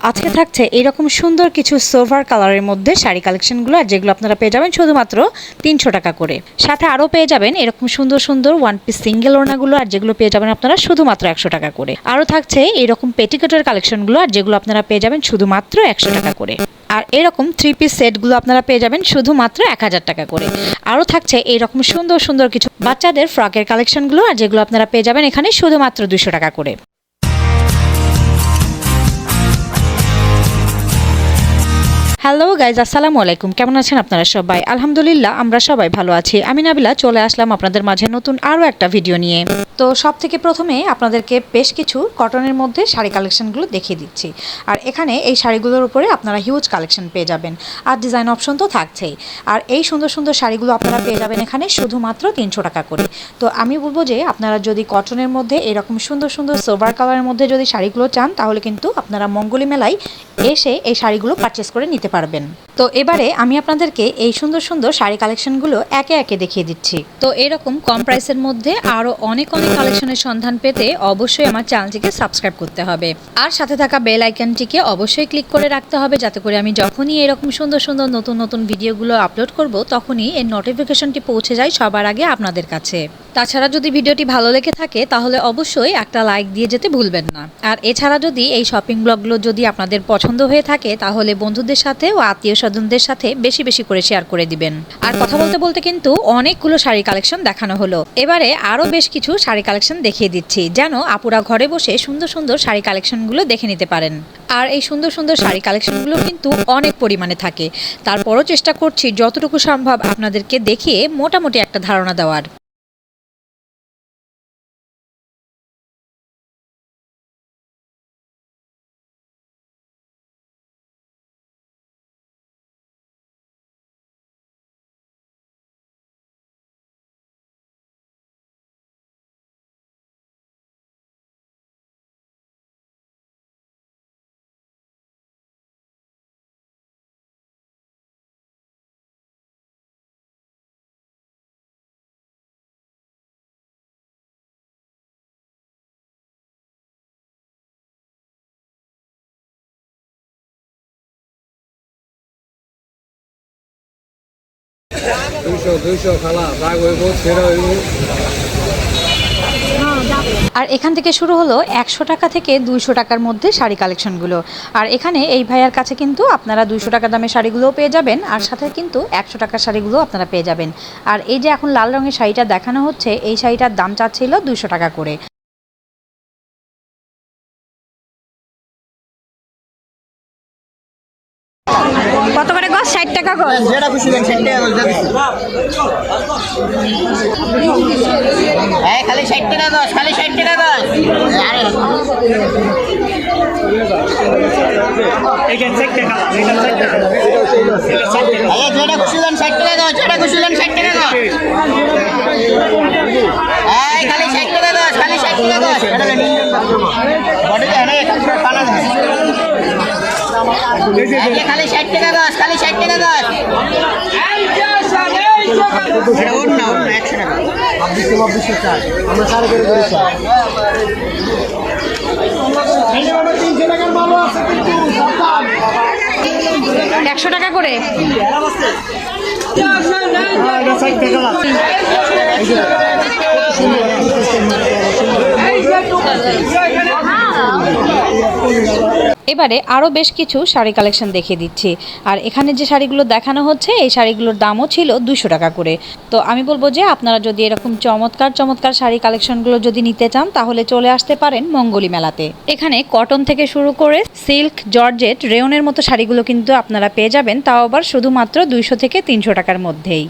আজকে থাকছে এরকম সুন্দর কিছু সোভার কালারের মধ্যে শাড়ি কালেকশনগুলো আর যেগুলো আপনারা পেয়ে যাবেন শুধুমাত্র তিনশো টাকা করে। সাথে আরও পেয়ে যাবেন এরকম সুন্দর সুন্দর ওয়ান পিস সিঙ্গেল ওড়নাগুলো আর যেগুলো পেয়ে যাবেন আপনারা শুধুমাত্র একশো টাকা করে। আরও থাকছে এরকম পেটিকোটের কালেকশনগুলো আর যেগুলো আপনারা পেয়ে যাবেন শুধুমাত্র একশো টাকা করে। আর এরকম থ্রি পিস সেটগুলো আপনারা পেয়ে যাবেন শুধুমাত্র এক হাজার টাকা করে। আরও থাকছে এরকম সুন্দর সুন্দর কিছু বাচ্চাদের ফ্রকের কালেকশনগুলো আর যেগুলো আপনারা পেয়ে যাবেন এখানে শুধুমাত্র দুশো টাকা করে। হ্যালো গাইজ আসসালামু আলাইকুম। কেমন আছেন আপনারা সবাই? আলহামদুলিল্লাহ, আমরা সবাই ভালো আছি। আমি নাবিলা, চলে আসলাম আপনাদের মাঝে নতুন আরও একটা ভিডিও নিয়ে। তো সব থেকে প্রথমে আপনাদেরকে বেশ কিছু কটনের মধ্যে শাড়ি কালেকশনগুলো দেখিয়ে দিচ্ছি। আর এখানে এই শাড়িগুলোর উপরে আপনারা হিউজ কালেকশন পেয়ে যাবেন। আর ডিজাইন অপশন তো থাকছেই। আর এই সুন্দর সুন্দর শাড়িগুলো আপনারা পেয়ে যাবেন এখানে শুধুমাত্র তিনশো টাকা করে। তো আমি বলব যে আপনারা যদি কটনের মধ্যে এরকম সুন্দর সুন্দর সোভার কালারের মধ্যে যদি শাড়িগুলো চান, তাহলে কিন্তু আপনারা মঙ্গলি মেলায় এসে এই শাড়িগুলো পারচেস করে নিতে পারবেন। তো এবারে আমি আপনাদেরকে এই সুন্দর সুন্দর শাড়ি কালেকশনগুলো একে একে দেখিয়ে দিচ্ছি। তো এরকম কম প্রাইসের মধ্যে আরও অনেক অনেক কালেকশনের সন্ধান পেতে অবশ্যই আমার চ্যানেলটিকে সাবস্ক্রাইব করতে হবে। আর সাথে থাকা বেল আইকনটিকে অবশ্যই ক্লিক করে রাখতে হবে যাতে করে আমি যখনই এরকম সুন্দর সুন্দর নতুন নতুন ভিডিওগুলো আপলোড করব, তখনই এর নোটিফিকেশনটি পৌঁছে যায় সবার আগে আপনাদের কাছে। তাছাড়া যদি ভিডিওটি ভালো লেগে থাকে, তাহলে অবশ্যই একটা লাইক দিয়ে যেতে ভুলবেন না। আর এছাড়া যদি এই শপিং ব্লগগুলো যদি আপনাদের পছন্দ হয়ে থাকে, তাহলে বন্ধুদের সাথে ও আত্মীয় স্বজনদের সাথে বেশি বেশি করে শেয়ার করে দিবেন। আর কথা বলতে বলতে কিন্তু অনেকগুলো শাড়ি কালেকশন দেখানো হলো। এবারে আরও বেশ কিছু শাড়ি কালেকশন দেখিয়ে দিচ্ছি, যেন আপুরা ঘরে বসে সুন্দর সুন্দর শাড়ি কালেকশনগুলো দেখে নিতে পারেন। আর এই সুন্দর সুন্দর শাড়ি কালেকশনগুলো কিন্তু অনেক পরিমাণে থাকে। তারপরও চেষ্টা করছি যতটুকু সম্ভব আপনাদেরকে দেখিয়ে মোটামুটি একটা ধারণা দেওয়ার। আর এখান থেকে শুরু হলো একশো টাকা থেকে দুইশো টাকার মধ্যে শাড়ি কালেকশনগুলো। আর এখানে এই ভাইয়ার কাছে কিন্তু আপনারা দুইশো টাকা দামের শাড়িগুলোও পেয়ে যাবেন, আর সাথে কিন্তু একশো টাকার শাড়িগুলো আপনারা পেয়ে যাবেন। আর এই যে এখন লাল রঙের শাড়িটা দেখানো হচ্ছে, এই শাড়িটার দাম চাচ্ছিল দুইশো টাকা করে। টাকা গছ যেটা খুশি দেন ষাট টাকা করে এই খালি ষাট টাকা দশ খালি ষাট টাকা দশ। আরে। এই যেটা খুশি দেন ষাট টাকা দশ যেটা খুশি দেন ষাট টাকা দশ। এই খালি ষাট টাকা দশ খালি ষাট টাকা দশ। বডি এই খালি ষাট টাকা খালি ষাট টাকা দশ এটা ওর না ওর না একশো টাকা ছাব্বিশশো ছাব্বিশশো চার আমরা সাড়ে করে করেছি একশো টাকা করে এবারে আরও বেশ কিছু শাড়ি কালেকশন দেখিয়ে দিচ্ছি। আর এখানে যে শাড়িগুলো দেখানো হচ্ছে, এই শাড়িগুলোর দামও ছিল দুশো টাকা করে। তো আমি বলব যে, আপনারা যদি এরকম চমৎকার চমৎকার শাড়ি কালেকশনগুলো যদি নিতে চান, তাহলে চলে আসতে পারেন মঙ্গলি মেলাতে। এখানে কটন থেকে শুরু করে সিল্ক, জর্জেট, রেওনের মতো শাড়িগুলো কিন্তু আপনারা পেয়ে যাবেন, তাও আবার শুধুমাত্র দুইশো থেকে তিনশো টাকার মধ্যেই।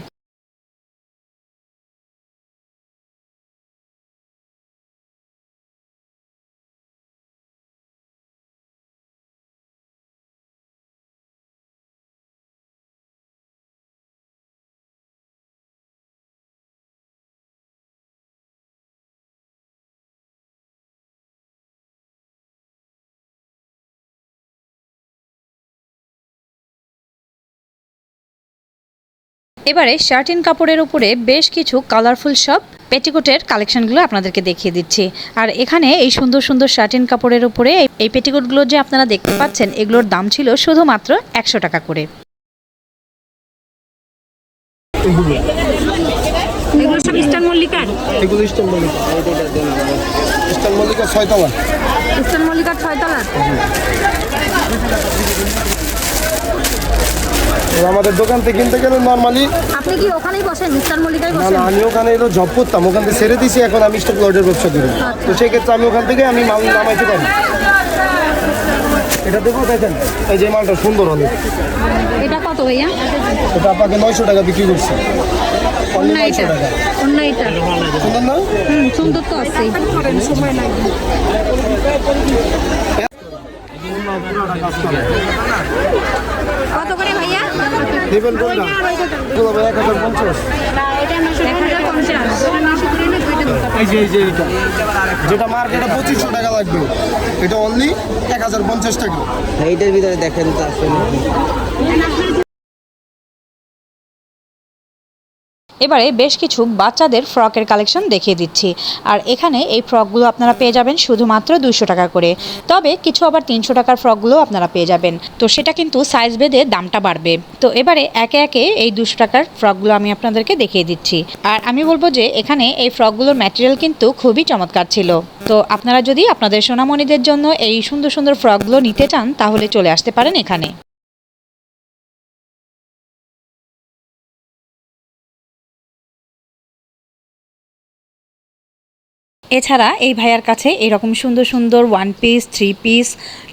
এবারে শার্টিন কাপড়ের উপরে বেশ কিছু কালারফুল সব পেটিকোটের কালেকশনগুলো আপনাদেরকে দেখিয়ে দিচ্ছি। আর এখানে এই সুন্দর সুন্দর শার্টিন কাপড়ের উপরে এই- পেটিকোটগুলো যে আপনারা দেখতে পাচ্ছেন এগুলোর দাম ছিল শুধুমাত্র একশো টাকা করে। এগুলো সব ইস্টার্ন মল্লিকার? এগুলো ইস্টার্ন মল্লিকা ইস্টার্ন মল্লিকা ছয়তলা ইস্টার্ন মল্লিকার ছয়তলার আমাদের দোকান থেকে কিনতে গেলে নর্মালি আপনি কি ওখানেই বসেন? ইস্টার্ন মল্লিকায় না বসেন? না আমি ওখানে এলো জব করতাম। ওখান থেকে ছেড়ে দিয়েছি এখন আমি স্টক লটের ব্যবসা করি। তো সেই ক্ষেত্রে আমি ওখান থেকে আমি মাল নামাইতে পারি। এটা দেখো দেখেন। এই যে মালটা সুন্দর অনেক এটা কত ভাইয়া? এটা আপনাকে নয়শো টাকা বিক্রি করছি। অন্য এটা অন্য এটা সুন্দর না? হুম সুন্দর তো আছেই সময় লাগবে কত করে ভাইয়া নেবেন কোনটা এগুলো ভাই এক হাজার পঞ্চাশ। এই যে, এই মার্কেটে পঁচিশশো টাকা লাগবে, এটা অনলি এক হাজার পঞ্চাশ টাকা। এইটার ভিতরে দেখেন তো আসলে এবারে বেশ কিছু বাচ্চাদের ফ্রকের কালেকশন দেখিয়ে দিচ্ছি। আর এখানে এই ফ্রকগুলো আপনারা পেয়ে যাবেন শুধুমাত্র দুশো টাকা করে। তবে কিছু আবার তিনশো টাকার ফ্রকগুলো আপনারা পেয়ে যাবেন। তো সেটা কিন্তু সাইজ ভেদে দামটা বাড়বে। তো এবারে একে একে এই দুশো টাকার ফ্রকগুলো আমি আপনাদেরকে দেখিয়ে দিচ্ছি। আর আমি বলব যে এখানে এই ফ্রকগুলোর ম্যাটেরিয়াল কিন্তু খুবই চমৎকার ছিল। তো আপনারা যদি আপনাদের সোনামণিদের জন্য এই সুন্দর সুন্দর ফ্রকগুলো নিতে চান, তাহলে চলে আসতে পারেন এখানে। এছাড়া এই ভাইয়ার কাছে এরকম সুন্দর সুন্দর one piece three piece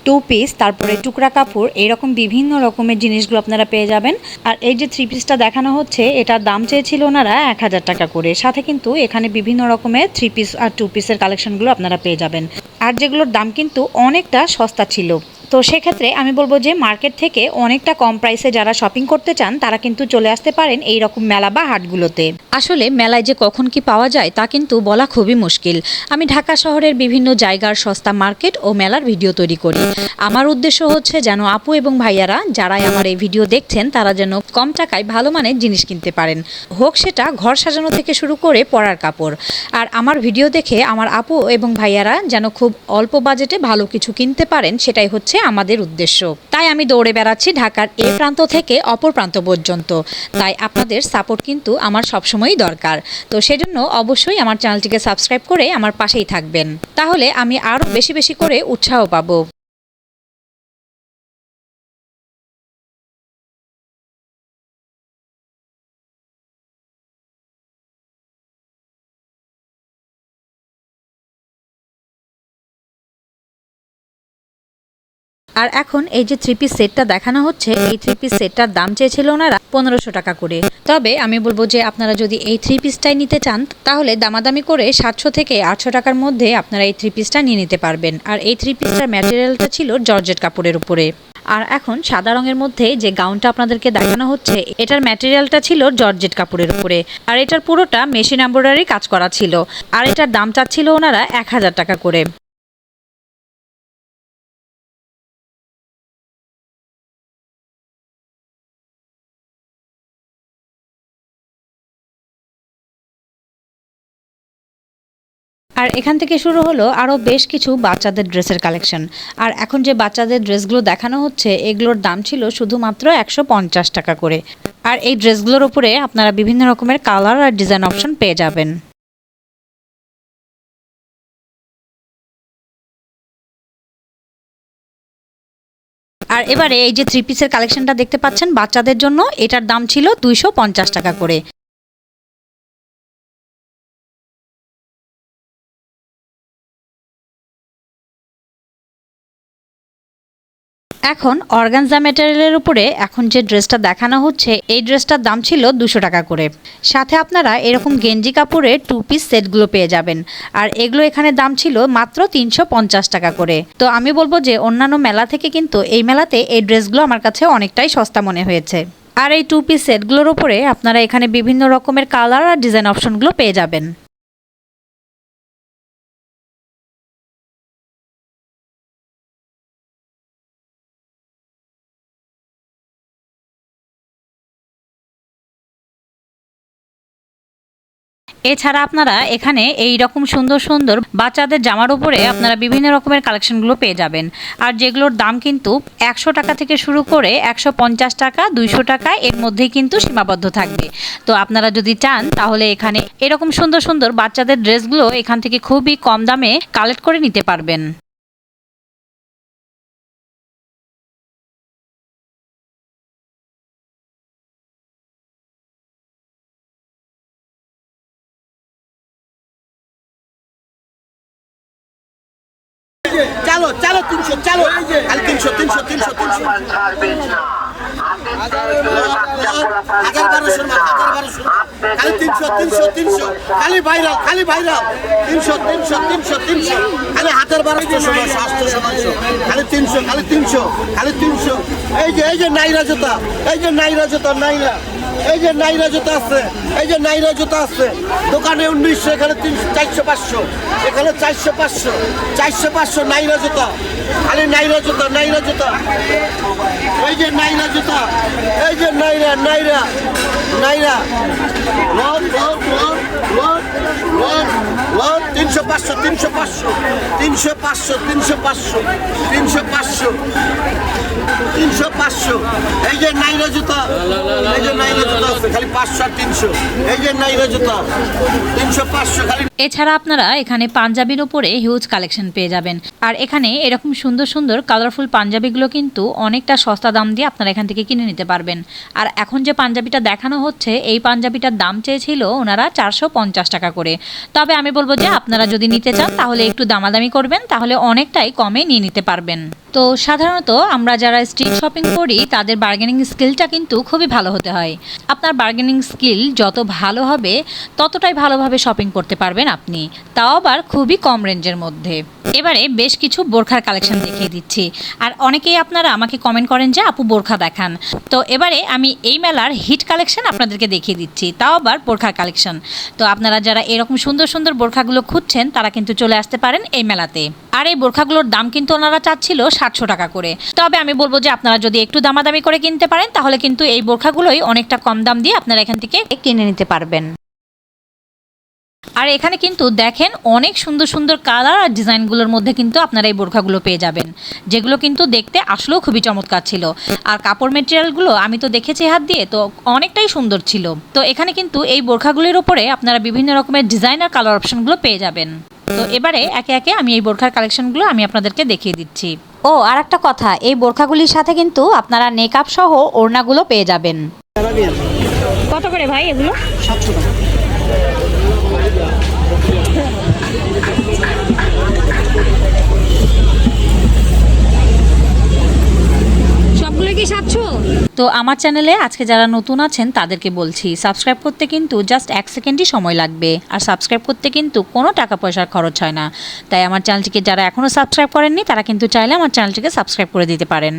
two piece তারপরে টুকরা কাপড় এরকম বিভিন্ন রকমের জিনিসগুলো আপনারা পেয়ে যাবেন। আর এই যে থ্রি পিসটা দেখানো হচ্ছে, এটার দাম চেয়েছিল ওনারা এক হাজার টাকা করে। সাথে কিন্তু এখানে বিভিন্ন রকমের থ্রি পিস আর টু পিসের কালেকশনগুলো আপনারা পেয়ে যাবেন। আর যেগুলোর দাম কিন্তু অনেকটা সস্তা ছিল। তো সেক্ষেত্রে আমি বলব যে মার্কেট থেকে অনেকটা কম প্রাইসে যারা শপিং করতে চান, তারা কিন্তু চলে আসতে পারেন এই রকম মেলা বা হাটগুলোতে। আসলে মেলায় যে কখন কি পাওয়া যায়, তা কিন্তু বলা খুবই মুশকিল। আমি ঢাকা শহরের বিভিন্ন জায়গার সস্তা মার্কেট ও মেলার ভিডিও তৈরি করি। আমার উদ্দেশ্য হচ্ছে যেন আপু এবং ভাইয়ারা যারাই আমার এই ভিডিও দেখছেন, তারা যেন কম টাকায় ভালো মানের জিনিস কিনতে পারেন। হোক সেটা ঘর সাজানো থেকে শুরু করে পরার কাপড়। আর আমার ভিডিও দেখে আমার আপু এবং ভাইয়ারা যেন খুব অল্প বাজেটে ভালো কিছু কিনতে পারেন, সেটাই হচ্ছে আমাদের উদ্দেশ্য। তাই আমি দৌড়ে বেড়াচ্ছি ঢাকার এ প্রান্ত থেকে অপর প্রান্ত পর্যন্ত। তাই আপনাদের সাপোর্ট কিন্তু আমার সবসময়ই দরকার। তো সেজন্য অবশ্যই আমার চ্যানেলটিকে সাবস্ক্রাইব করে আমার পাশেই থাকবেন। তাহলে আমি আরও বেশি বেশি করে উৎসাহ পাবো। আর এখন এই যে থ্রি পিস সেটটা দেখানো হচ্ছে, এই থ্রি পিস সেটটার দাম চেয়েছিল ওনারা পনেরোশো টাকা করে। তবে আমি বলব যে আপনারা যদি এই থ্রি পিসটাই নিতে চান, তাহলে দামাদামি করে সাতশো থেকে আটশো টাকার মধ্যে আপনারা এই থ্রি পিসটা নিয়ে নিতে পারবেন। আর এই থ্রি পিসটার ম্যাটেরিয়ালটা ছিল জর্জেট কাপড়ের উপরে। আর এখন সাদা রঙের মধ্যে যে গাউনটা আপনাদেরকে দেখানো হচ্ছে, এটার ম্যাটেরিয়ালটা ছিল জর্জেট কাপড়ের উপরে। আর এটার পুরোটা মেশিন এম্ব্রয়ডারি কাজ করা ছিল। আর এটার দাম চাচ্ছিল ওনারা এক হাজার টাকা করে। আর এখান থেকে শুরু হলো আরও বেশ কিছু বাচ্চাদের ড্রেসের কালেকশন। আর এখন যে বাচ্চাদের ড্রেসগুলো দেখানো হচ্ছে, এগুলোর দাম ছিল শুধুমাত্র একশো পঞ্চাশ টাকা করে। আর এই ড্রেসগুলোর উপরে আপনারা বিভিন্ন রকমের কালার আর ডিজাইন অপশন পেয়ে যাবেন। আর এবারে এই যে থ্রি পিসের কালেকশনটা দেখতে পাচ্ছেন, বাচ্চাদের জন্য এটার দাম ছিল দুইশো পঞ্চাশ টাকা করে। এখন অর্গানজা ম্যাটেরিয়ালের উপরে এখন যে ড্রেসটা দেখানো হচ্ছে, এই ড্রেসটার দাম ছিল দুশো টাকা করে। সাথে আপনারা এরকম গেঞ্জি কাপড়ের টু পিস সেটগুলো পেয়ে যাবেন। আর এগুলো এখানে দাম ছিল মাত্র তিনশো পঞ্চাশ টাকা করে। তো আমি বলব যে অন্যান্য মেলা থেকে কিন্তু এই মেলাতে এই ড্রেসগুলো আমার কাছে অনেকটাই সস্তা মনে হয়েছে। আর এই টু পিস সেটগুলোর উপরে আপনারা এখানে বিভিন্ন রকমের কালার আর ডিজাইন অপশনগুলো পেয়ে যাবেন। এছাড়া আপনারা এখানে এই রকম সুন্দর সুন্দর বাচ্চাদের জামার উপরে আপনারা বিভিন্ন রকমের কালেকশনগুলো পেয়ে যাবেন। আর যেগুলোর দাম কিন্তু একশো টাকা থেকে শুরু করে একশো পঞ্চাশ টাকা, দুইশো টাকা, এর মধ্যেই কিন্তু সীমাবদ্ধ থাকবে। তো আপনারা যদি চান, তাহলে এখানে এরকম সুন্দর সুন্দর বাচ্চাদের ড্রেসগুলো এখান থেকে খুবই কম দামে কালেক্ট করে নিতে পারবেন। চালো চালো তিনশো চালো। খালি তিনশো তিনশো তিনশো তিনশো। হাজার বারোশো হাজার বারোশো। খালি তিনশো তিনশো তিনশো। খালি ভাইরাল খালি ভাইরাল। তিনশো তিনশো তিনশো তিনশো। খালি হাজার বারোশো নয়শো আটশো নয়শো খালি তিনশো খালি তিনশো খালি তিনশো। এই যে এই যে নাইরা জুতা। এই যে নাইরা জুতা নাইরা। এই যে নাইরা জুতা আছে এই যে নাইরা জুতা আছে। দোকানে উনিশশো এখানে তিনশো চারশো পাঁচশো। এখানে চারশো পাঁচশো চারশো পাঁচশো নাইরা জুতা। খালি নাইরা জুতা নাইরা জুতা। এই যে নাইরা জুতা, এই যে নাইরা নাইরা নাইরা তিনশো পাঁচশো তিনশো পাঁচশো তিনশো পাঁচশো তিনশো পাঁচশো তিনশো পাঁচশো তিনশো পাঁচশো। এই যে নাইরা জুতা, এই যে নাইরা জুতা খালি পাঁচশো আর তিনশো। এই যে নাইরা জুতা, তিনশো পাঁচশো, খালি এছাড়া আপনারা এখানে পাঞ্জাবির উপরে হিউজ কালেকশন পেয়ে যাবেন। আর এখানে এরকম সুন্দর সুন্দর কালারফুল পাঞ্জাবিগুলো কিন্তু অনেকটা সস্তা দাম দিয়ে আপনারা এখান থেকে কিনে নিতে পারবেন। আর এখন যে পাঞ্জাবিটা দেখানো হচ্ছে, এই পাঞ্জাবিটার দাম চেয়েছিল ওনারা চারশো পঞ্চাশ টাকা করে। তবে আমি বলব যে আপনারা যদি নিতে চান, তাহলে একটু দামাদামি করবেন, তাহলে অনেকটাই কমে নিয়ে নিতে পারবেন। তো সাধারণত আমরা যারা স্ট্রিট শপিং করি, তাদের বার্গেনিং স্কিলটা কিন্তু খুবই ভালো হতে হয়। আপনার বার্গেনিং স্কিল যত ভালো হবে, ততটাই ভালোভাবে শপিং করতে পারবেন আপনি। তাও আবার খুবই কম রেঞ্জের মধ্যে। এবারে বেশ কিছু বোরখার কালেকশন দেখিয়ে দিচ্ছি। আর অনেকেই আপনারা আমাকে কমেন্ট করেন যে, আপু, বোরখা দেখান। তো এবারে আমি এই মেলার হিট কালেকশন আপনাদেরকে দেখিয়ে দিচ্ছি। তাও আবার বোরখার কালেকশন তো আপনারা যারা এরকম সুন্দর সুন্দর বোরখাগুলো খুঁজছেন, তারা কিন্তু চলে আসতে পারেন এই মেলাতে। আর এই বোরখাগুলোর দাম কিন্তু ওনারা চাচ্ছিল সাতশো টাকা করে। তবে আমি বলব যে, আপনারা যদি একটু দামাদামি করে কিনতে পারেন, তাহলে কিন্তু এই বোরখাগুলোই অনেকটা কম দাম দিয়ে আপনারা এখান থেকে কিনে নিতে পারবেন। আর এখানে কিন্তু দেখেন অনেক সুন্দর সুন্দর কালার আর ডিজাইনগুলোর মধ্যে কিন্তু আপনারা এই বোরখাগুলো পেয়ে যাবেন যেগুলো কিন্তু দেখতে আসলেও খুবই চমৎকার ছিল। আর কাপড় মেটেরিয়ালগুলো আমি তো দেখেছি হাত দিয়ে তো অনেকটাই সুন্দর ছিল। তো এখানে কিন্তু এই বোরখাগুলির ওপরে আপনারা বিভিন্ন রকমের ডিজাইন আর কালার অপশনগুলো পেয়ে যাবেন। তো এবারে একে একে আমি এই বোরখার কালেকশনগুলো আমি আপনাদেরকে দেখিয়ে দিচ্ছি। ও আর একটা কথা এই বোরখাগুলির সাথে কিন্তু আপনারা নেকআপ সহ ওড়নাগুলো পেয়ে যাবেন। কত করে ভাই এগুলো? কি তো আমার চ্যানেলে আজকে যারা নতুন আছেন, তাদেরকে বলছি সাবস্ক্রাইব করতে কিন্তু জাস্ট এক সেকেন্ডই সময় লাগবে। আর সাবস্ক্রাইব করতে কিন্তু কোনো টাকা পয়সার খরচ হয় না। তাই আমার চ্যানেলটিকে যারা এখনও সাবস্ক্রাইব করেননি, তারা কিন্তু চাইলে আমার চ্যানেলটিকে সাবস্ক্রাইব করে দিতে পারেন।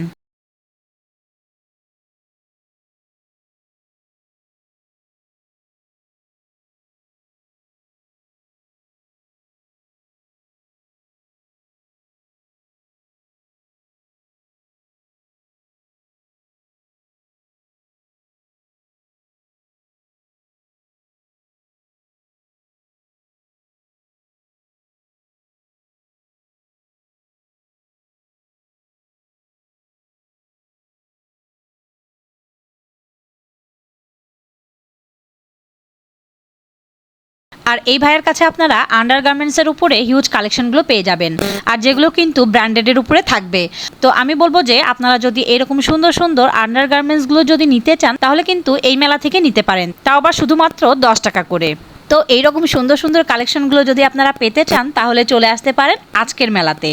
আর এই ভাইয়ের কাছে আপনারা আন্ডারগার্মেন্টসের উপরে হিউজ কালেকশনগুলো পেয়ে যাবেন। আর যেগুলো কিন্তু ব্র্যান্ডেডের উপরে থাকবে। তো আমি বলব যে, আপনারা যদি এরকম সুন্দর সুন্দর আন্ডারগার্মেন্টসগুলো যদি নিতে চান, তাহলে কিন্তু এই মেলা থেকে নিতে পারেন। তাও আবার শুধুমাত্র দশ টাকা করে। তো এইরকম সুন্দর সুন্দর কালেকশনগুলো যদি আপনারা পেতে চান, তাহলে চলে আসতে পারেন আজকের মেলাতে।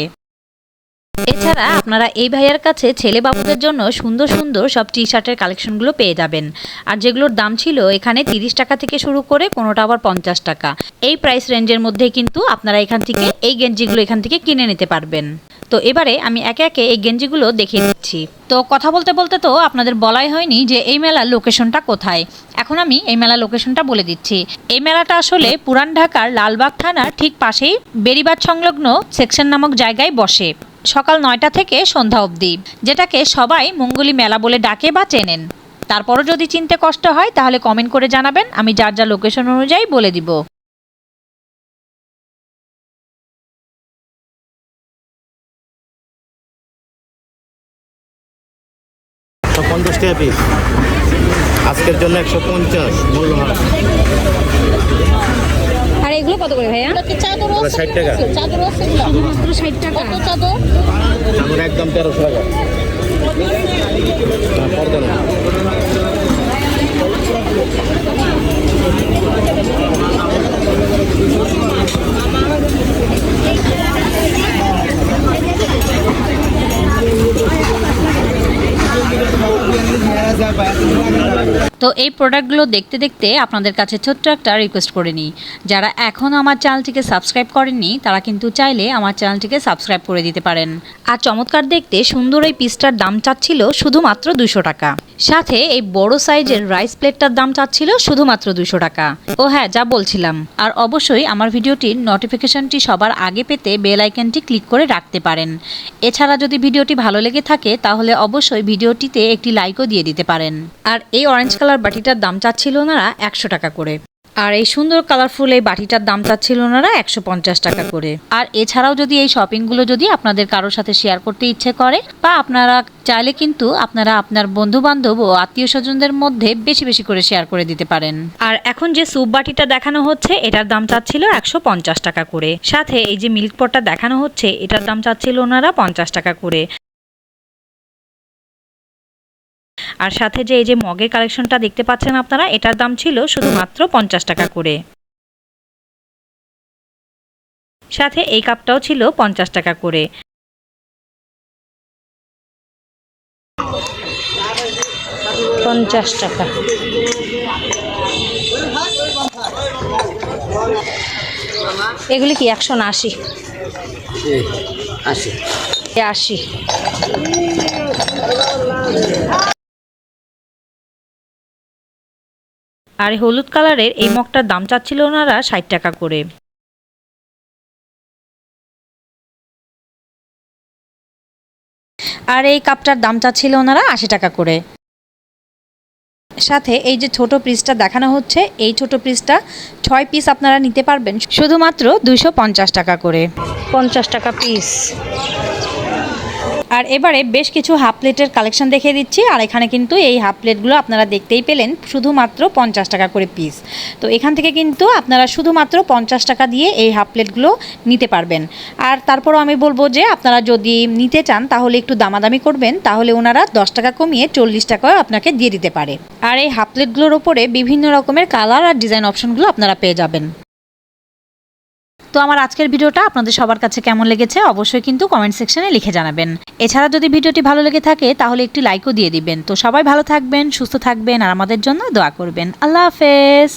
এছাড়া আপনারা এই ভাইয়ার কাছে ছেলে বাবুদের জন্য সুন্দর সুন্দর সব টি শার্টের কালেকশনগুলো পেয়ে যাবেন। আর যেগুলোর দাম ছিল এখানে তিরিশ টাকা থেকে শুরু করে কোনোটা আবার পঞ্চাশ টাকা। এই প্রাইস রেঞ্জের মধ্যে কিন্তু আপনারা এখান থেকে এই গেঞ্জিগুলো এখান থেকে কিনে নিতে পারবেন। তো এবারে আমি একে একে এই গেঞ্জিগুলো দেখিয়ে দিচ্ছি। তো কথা বলতে বলতে তো আপনাদের বলাই হয়নি যে এই মেলার লোকেশনটা কোথায়। এখন আমি এই মেলার লোকেশনটা বলে দিচ্ছি। এই মেলাটা আসলে পুরান ঢাকার লালবাগ থানার ঠিক পাশেই বেরিবাদ সংলগ্ন সেকশন নামক জায়গায় বসে। সকাল নয়টা থেকে সন্ধ্যা অবধি, যেটাকে সবাই মঙ্গলি মেলা বলে ডাকে বা চেনেন। তারপরও যদি চিনতে কষ্ট হয়, তাহলে কমেন্ট করে জানাবেন, আমি যার যা লোকেশন অনুযায়ী বলে দিব। টাকা পিস আজকের জন্য একশো পঞ্চাশ মূল্য হারা। আর এগুলো কত করে ভাইয়া? ষাট টাকা। মাত্র ষাট টাকা। আমার একদম তেরোশো টাকা। পর্দা তো এই প্রোডাক্টগুলো দেখতে দেখতে আপনাদের কাছে ছোট্ট একটা রিকোয়েস্ট করে নিই। যারা এখনও আমার চ্যানেলটিকে সাবস্ক্রাইব করেননি, তারা কিন্তু চাইলে আমার চ্যানেলটিকে সাবস্ক্রাইব করে দিতে পারেন। আর চমৎকার দেখতে সুন্দর এই পিসটার দাম চাচ্ছিল শুধুমাত্র দুশো টাকা। সাথে এই বড় সাইজের রাইস প্লেটটার দাম চাচ্ছিল শুধুমাত্র দুশো টাকা। ও হ্যাঁ যা বলছিলাম। আর অবশ্যই আমার ভিডিওটির নোটিফিকেশনটি সবার আগে পেতে বেল আইকনটি ক্লিক করে রাখতে পারেন। এছাড়া যদি ভিডিওটি ভালো লেগে থাকে, তাহলে অবশ্যই ভিডিওটিতে একটি লাইকও দিয়ে দিতে পারেন। আর এই অরেঞ্জ কালার বাটিটার দাম চাচ্ছিল ওনারা একশো টাকা করে। আর এই সুন্দর কালারফুল এই বাটিটার দাম চাচ্ছিল ওনারা একশো পঞ্চাশ টাকা করে। আর এছাড়াও যদি এই শপিংগুলো যদি আপনাদের কারোর সাথে শেয়ার করতে ইচ্ছে করে, বা আপনারা চাইলে কিন্তু আপনারা আপনার বন্ধু বান্ধব ও আত্মীয় স্বজনদের মধ্যে বেশি বেশি করে শেয়ার করে দিতে পারেন। আর এখন যে স্যুপ বাটিটা দেখানো হচ্ছে, এটার দাম চাচ্ছিল একশো পঞ্চাশ টাকা করে। সাথে এই যে মিল্ক পটটা দেখানো হচ্ছে, এটার দাম চাচ্ছিল ওনারা পঞ্চাশ টাকা করে। আর সাথে যে এই যে মগের কালেকশনটা দেখতে পাচ্ছেন আপনারা এটার দাম ছিল শুধুমাত্র পঞ্চাশ টাকা করে। সাথে এই কাপটাও ছিল পঞ্চাশ টাকা করে। পঞ্চাশ টাকা। এগুলি কি একশো না আশি। এ আশি। আর হলুদ কালারের এই মগটার দাম চাচ্ছিল ওনারা ষাট টাকা করে। আর এই কাপটার দাম চাচ্ছিল ওনারা আশি টাকা করে। সাথে এই যে ছোট পিসটা দেখানো হচ্ছে, এই ছোট পিসটা ছয় পিস আপনারা নিতে পারবেন, শুধুমাত্র পঞ্চাশ টাকা করে। পঞ্চাশ টাকা পিস। আর এবারে বেশ কিছু হাফ প্লেটের কালেকশন দেখিয়ে দিচ্ছি। আর এখানে কিন্তু এই হাফ প্লেটগুলো আপনারা দেখতেই পেলেন, শুধুমাত্র পঞ্চাশ টাকা করে পিস তো এখান থেকে কিন্তু আপনারা শুধুমাত্র পঞ্চাশ টাকা দিয়ে এই হাফ প্লেটগুলো নিতে পারবেন। আর তারপরও আমি বলব যে, আপনারা যদি নিতে চান, তাহলে একটু দামাদামি করবেন, তাহলে ওনারা দশ টাকা কমিয়ে চল্লিশ টাকাও আপনাকে দিয়ে দিতে পারে। আর এই হাফ প্লেটগুলোর ওপরে বিভিন্ন রকমের কালার আর ডিজাইন অপশনগুলো আপনারা পেয়ে যাবেন। তো আমার আজকের ভিডিওটা আপনাদের সবার কাছে কেমন লেগেছে অবশ্যই কিন্তু কমেন্ট সেকশনে লিখে জানাবেন। এছাড়া যদি ভিডিওটি ভালো লেগে থাকে, তাহলে একটি লাইকও দিয়ে দিবেন। তো সবাই ভালো থাকবেন, সুস্থ থাকবেন, আর আমাদের জন্য দোয়া করবেন। আল্লাহ হাফেজ।